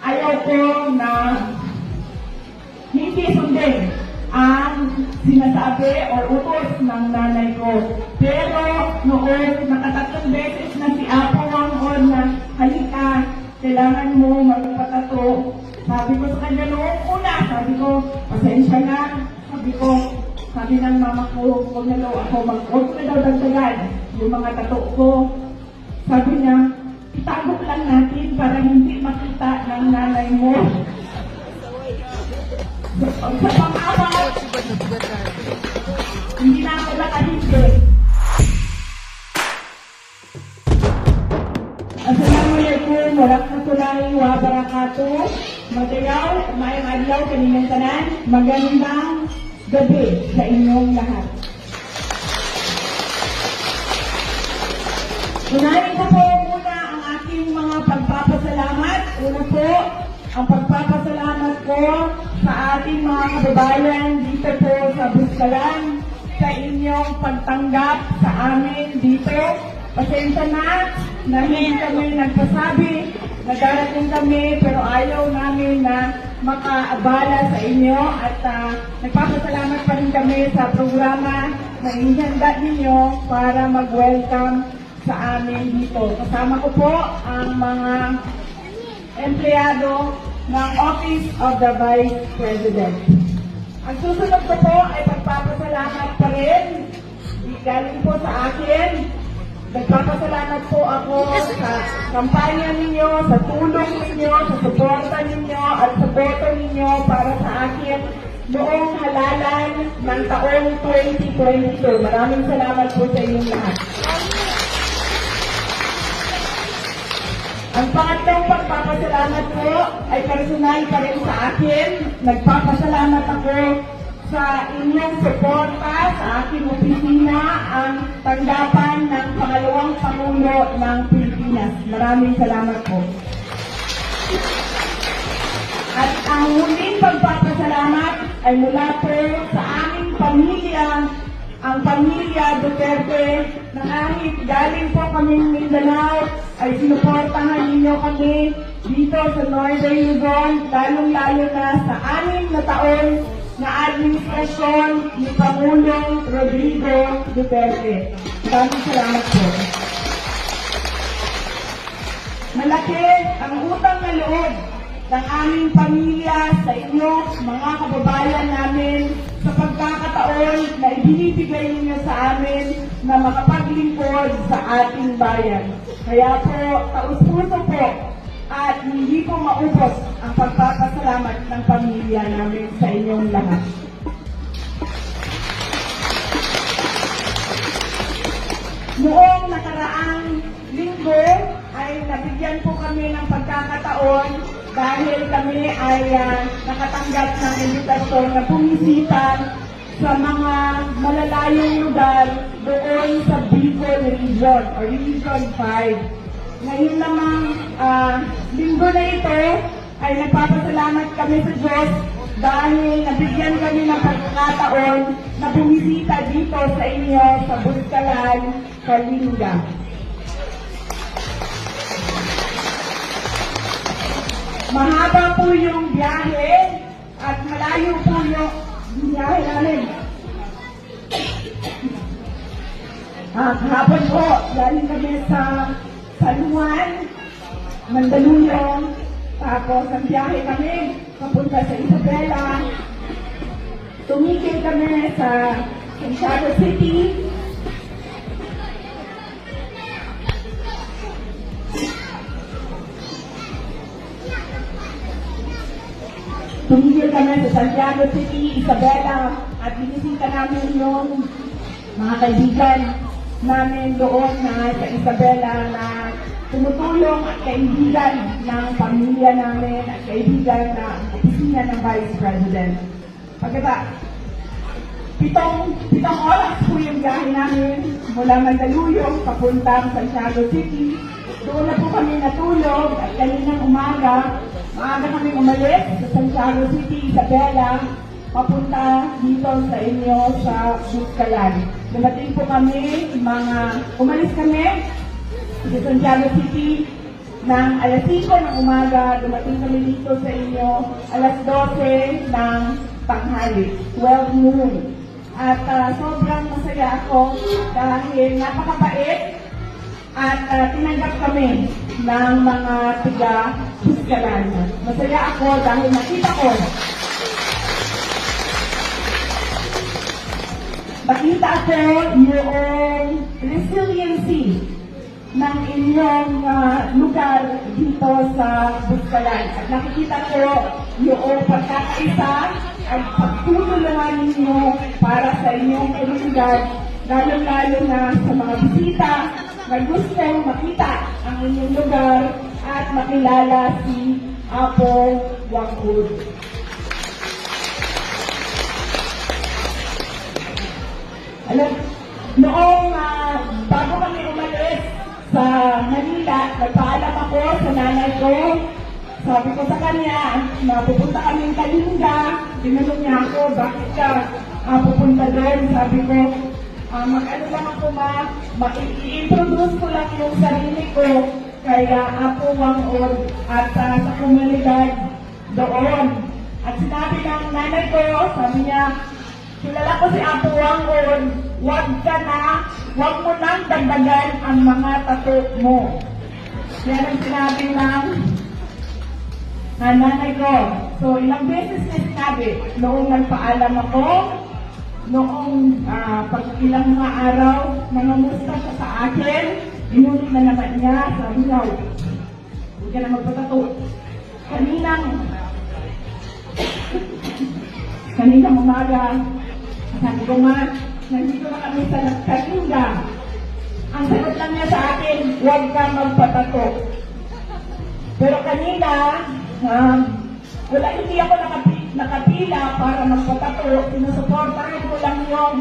ayaw ko na hindi sundin ang sinasabi o utos ng nanay ko. Pero noon, nakatatlong beses na si Apo Wangon na halika, kailangan mo magpatato. Sabi ko sa kanya noong una, sabi ko, pasensya na. Sabi ko, sabi ng mama ko, huwag na daw ako mag huwag ko na daw dagdagan yung mga tato ko. Mo. Sa nakahindi. Assalamualaikum warahmatullahi wabarakatuh. Magayaw, maayong adlaw kanilang tanan. Magandang gabi sa inyong lahat. Unahin ko po muna ang aking mga pagpapasalamat. Una po, ang pagpapasalamat ko sa ating mga kababayan dito po sa Buskalan sa inyong pagtanggap sa amin dito. Pasensya na, na hindi kami nagsasabi na darating kami pero ayaw namin na makaabala sa inyo at ah, nagpapasalamat pa rin kami sa programa na inihanda ninyo para mag-welcome sa amin dito. Kasama ko po ang mga empleyado ng Office of the Vice President. Ang susunod ko po ay pagpapasalamat pa rin. Galing po sa akin. Nagpapasalamat po ako sa kampanya ninyo, sa tulong ninyo, sa suporta ninyo at boto ninyo para sa akin noong halalan ng taong 2022. Maraming salamat po sa inyong lahat. Ang pangatlong pagpapasalamat ko ay personal pa rin sa akin. Nagpapasalamat ako sa inyong suporta sa aking opisina ang tanggapan ng pangalawang Pangulo ng Pilipinas. Maraming salamat po. At ang huling pagpapasalamat ay mula po sa aming pamilya, ang pamilya Duterte na kahit galing po kaming Mindanao ay sinuportahan ninyo kami dito sa Northern Luzon, lalong-lalo na sa anim na taon na administrasyon ni Pangulong Rodrigo Duterte. Maraming salamat po. Malaki ang utang na loob ng aming pamilya sa inyo, mga kababayan namin, sa pagkakataon na ibinibigay ninyo sa amin na makapaglingkod sa ating bayan. Kaya po, taus-puso po at hindi po maubos ang pagpapasalamat ng pamilya namin sa inyong lahat. Noong nakaraang linggo ay nabigyan po kami ng pagkakataon dahil kami ay ah, nakatanggap ng invitasyon na bumisita sa mga malalayong lugar doon sa Bicol Region or Region 5. Ngayon namang ah, linggo na ito ay nagpapasalamat kami sa Diyos dahil nabigyan kami ng pagkakataon na bumisita dito sa inyo sa Buskalan, Kalinga. Mahaba po yung biyahe at malayo po yung biyahe namin. Ah, kahapon po, galing kami sa San Juan, Mandaluyong, tapos ang biyahe kami papunta sa Isabela. Tumigil kami sa Santiago City. Tumigil kami sa Santiago City, Isabela, at binisita namin yung mga kaibigan namin doon na sa Isabela na tumutulong at kaibigan ng pamilya namin at kaibigan ng opisina ng Vice President. Pagkata, pitong, pitong oras po yung biyahe namin mula Mandaluyong papuntang Santiago City. Doon na po kami natulog at kaninang umaga, maaga kami umalis sa Santiago City, Isabela, papunta dito sa inyo sa Buskalan. Dumating po kami, mga, umalis kami sa Santiago City, ng alas 5 ng umaga, dumating kami dito sa inyo alas 12 ng tanghali, 12 noon. At ah, sobrang masaya ako dahil napakabait at ah, tinanggap kami ng mga tiga Puskalan. Masaya ako dahil nakita ko Nakita ko yung resiliency ng inyong ah, lugar dito sa Buskalan. At nakikita ko yung pagkakaisa at pagtutulungan ninyo para sa inyong komunidad, lalo-lalo na sa mga bisita na gustong makita ang inyong lugar at makilala si Apo Wanghood. Alam, noong ah, bago kami umalis sa Manila, nagpaalam ako sa nanay ko. Sabi ko sa kanya, na pupunta kami Kalinga. Tinanong niya ako, bakit ka ah, pupunta doon? Sabi ko, ah, mag-ano lang ako ma, ma-i-introduce ko lang yung sarili ko kaya ako Wangod at ah, sa komunidad doon. At sinabi ng nanay ko, sabi niya, Kilala ko si Apo Wangod, huwag ka na, huwag mo nang dagdagan ang mga tato mo. Yan ang sinabi ng nanay ko. So, ilang beses na sinabi, noong nagpaalam ako, noong ah, pag ilang mga araw, nangamusta siya sa akin, inulit na naman niya, sabi niya, huwag ka na magpatato. Kaninang, kaninang umaga, sabi ko nga, nandito na kami sa Kalinga. Ang sagot lang niya sa akin, huwag ka magpatato. Pero kanina, um, wala, hindi ako nakapi, nakapila para magpatato. Sinusuportahan ko lang yung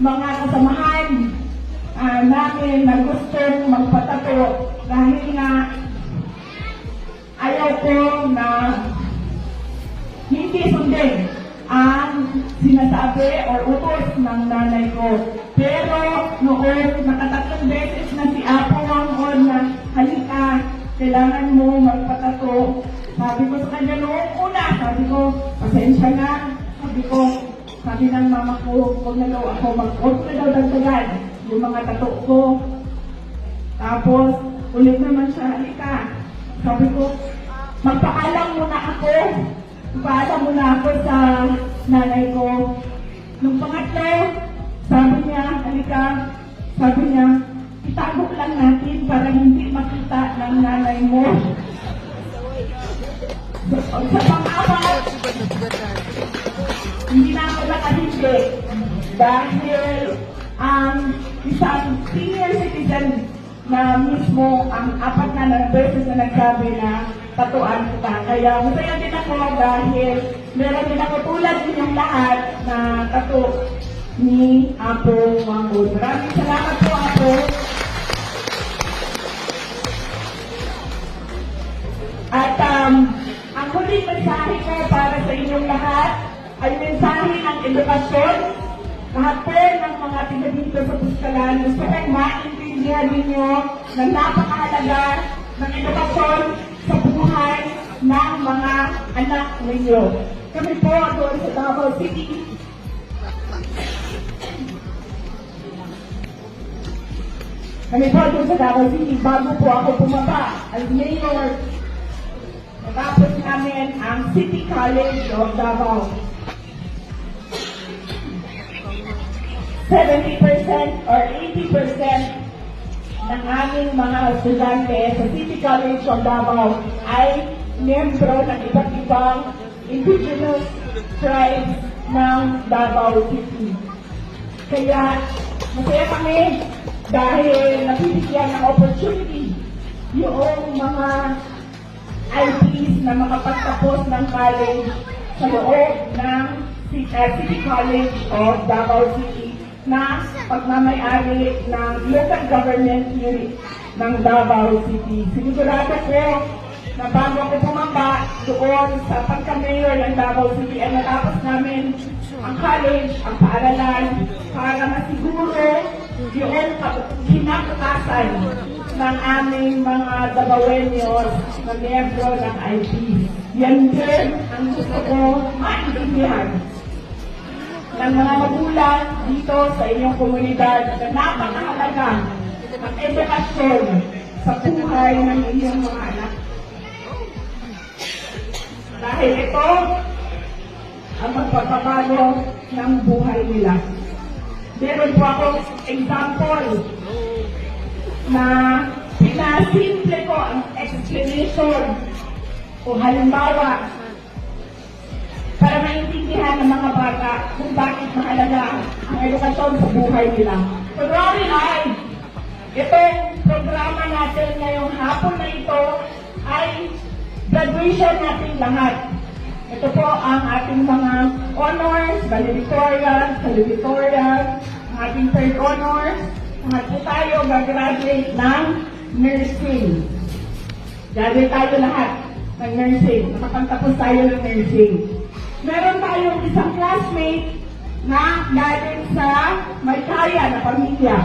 mga kasamahan ah, namin na gustong magpatato dahil nga ayaw ko na hindi sundin ang sinasabi o utos ng nanay ko. Pero noon, nakatatlong beses na si Apo Wangon na halika, kailangan mo. Sabi ko sa kanya noong una, sabi ko, pasensya na. Sabi ko, sabi ng mama ko, huwag na daw ako mag huwag na daw dagdagan yung mga tato ko. Tapos, ulit naman siya, halika. Sabi ko, magpaalam muna ako. Magpaalam muna ako sa nanay ko. Nung pangatlo, sabi niya, halika, sabi niya, itago lang natin para hindi makita ng nanay mo. Sa, sa pang-apat, hindi na ako nakahindi dahil ang isang senior citizen na mismo ang apat na ng beses na nagsabi na tatuan kita. Kaya masaya din ako dahil meron din ako tulad ninyong lahat na tato ni Apo Mahmoud. Maraming salamat po Apo. At um, ay mensahe ng edukasyon. Lahat po ng mga tiga dito sa Puskalan, gusto kong maintindihan ninyo na napakahalaga ng edukasyon sa buhay ng mga anak ninyo. Kami po doon sa Davao City, kami po doon sa Davao City, bago po ako bumaba as mayor Natapos namin ang City College of Davao. 70% or 80% ng aming mga estudyante sa City College of Davao ay miyembro ng iba't ibang indigenous tribes ng Davao City. Kaya masaya kami dahil nabibigyan ng opportunity yung mga IPs na makapagtapos ng college sa loob ng Ci- uh, City College of Davao City na pagmamayari ng local government unit ng Davao City. Sinigurado ko na bago ako pumamba doon sa pagka-mayor ng Davao City ay natapos namin ang college, ang paaralan para masiguro yung kinabukasan ng aming mga Dabawenyos na miyembro ng IP. Yan din ang gusto ko maintindihan ng mga magulang dito sa inyong komunidad na napakahalaga ang edukasyon sa buhay ng inyong mga anak. Dahil ito ang magpapabago ng buhay nila. Meron po akong example na pinasimple ko ang explanation o halimbawa para maintindihan ng mga bata kung bakit mahalaga ang edukasyon sa buhay nila. Kunwari ay, itong programa natin ngayong hapon na ito ay graduation natin lahat. Ito po ang ating mga honors, valedictorian, valedictorian, ang ating third honors. Lahat po tayo gagraduate ng nursing. Graduate tayo lahat ng nursing. Nakapagtapos tayo ng nursing. Meron tayong isang classmate na galing sa may kaya na pamilya.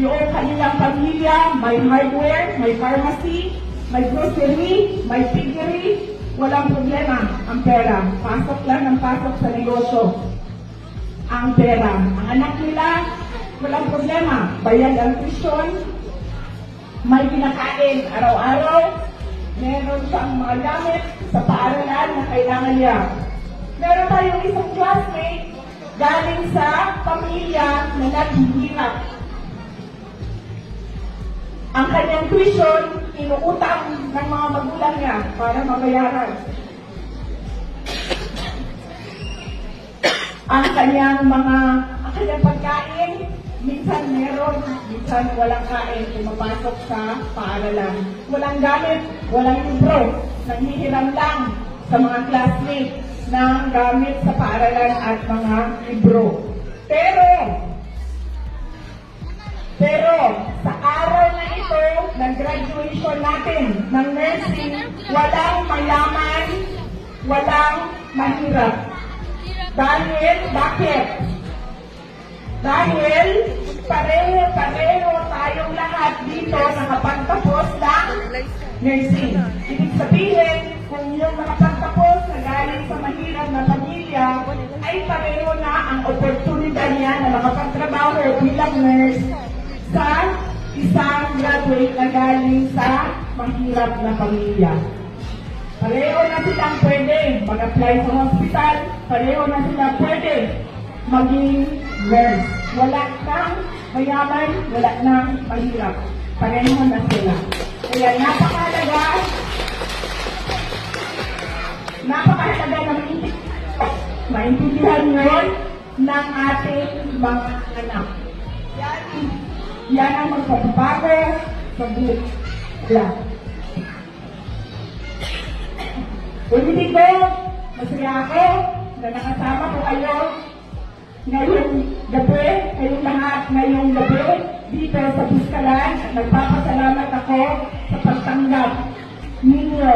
Yung kanilang pamilya, may hardware, may pharmacy, may grocery, may piggery, walang problema ang pera. Pasok lang ng pasok sa negosyo. Ang pera. Ang anak nila, walang problema. Bayad ang tuition, may kinakain araw-araw, meron siyang mga gamit sa paaralan na kailangan niya. Meron tayong isang classmate galing sa pamilya na naghihirap. Ang kanyang tuition, inuutang ng mga magulang niya para mabayaran. ang kanyang mga, ang kanyang pagkain, minsan meron, minsan walang kain, pumapasok sa paaralan. Walang gamit, walang libro, nanghihiram lang sa mga classmates ng gamit sa paaralan at mga libro. Pero, pero, sa araw na ito, ng graduation natin ng nursing, walang mayaman, walang mahirap. Dahil, bakit? Dahil pareho-pareho tayong lahat dito nakapagtapos ng nursing. Ibig sabihin, kung yung nakapagtapos na galing sa pareho na ang oportunidad niya na makapagtrabaho bilang nurse sa isang graduate na galing sa mahirap na pamilya. Pareho na silang pwede mag-apply sa hospital, pareho na sila pwede maging nurse. Wala nang mayaman, wala nang mahirap. Pareho na sila. Kaya napakahalaga, napakahalaga na maintindihan- yun ng ating mga anak. Yan, yan ang magpapabago sa buhay. Ulitin ko, masaya ako na nakasama ko kayo ngayong gabi, kayong lahat ngayong gabi dito sa Buskalan at nagpapasalamat ako sa pagtanggap ninyo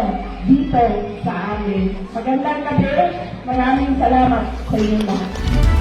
dito sa amin. Magandang gabi, maraming salamat sa inyong lahat.